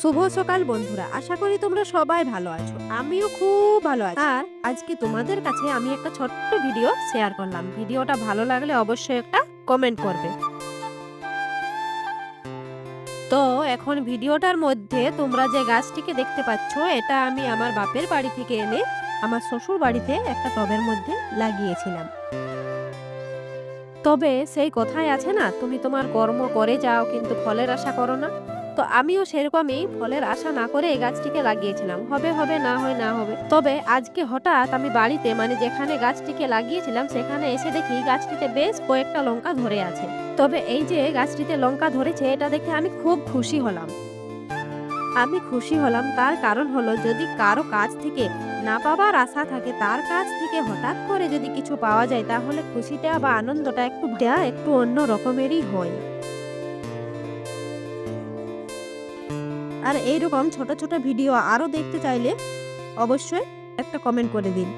শুভ সকাল বন্ধুরা, আশা করি তোমরা সবাই ভালো আছো। আমিও খুব ভালো আছি। আর আজকে তোমাদের কাছে আমি একটা ছোট্ট ভিডিও শেয়ার করলাম। ভিডিওটা ভালো লাগলে অবশ্যই একটা কমেন্ট করবে। তো এখন ভিডিওটার মধ্যে তোমরা যে গাছটিকে দেখতে পাচ্ছ, এটা আমি আমার বাপের বাড়ি থেকে এনে আমার শ্বশুর বাড়িতে একটা টবের মধ্যে লাগিয়েছিলাম। তবে সেই কথাই আছে না, তুমি তোমার কর্ম করে যাও, কিন্তু ফলের আশা করো না। তো আমিও সেরকমই ফলের আশা না করে এই গাছটিকে লাগিয়েছিলাম। হবে হবে, না হয়, না হবে। তবে আজকে হঠাৎ আমি বাড়িতে মানে যেখানে গাছটিকে লাগিয়েছিলাম, সেখানে এসে দেখি গাছটিতে বেশ কয়েকটা লঙ্কা ধরে আছে। তবে এই যে গাছটিতে লঙ্কা ধরেছে, এটা দেখে আমি খুব খুশি হলাম। আমি খুশি হলাম, তার কারণ হলো যদি কারও কাছ থেকে না পাবার আশা থাকে, তার কাছ থেকে হঠাৎ করে যদি কিছু পাওয়া যায়, তাহলে খুশিটা বা আনন্দটা একটু একটু অন্য রকমেরই হয়। আর এইরকম ছোট ছোট ভিডিও আরও দেখতে চাইলে অবশ্যই একটা কমেন্ট করে দিন।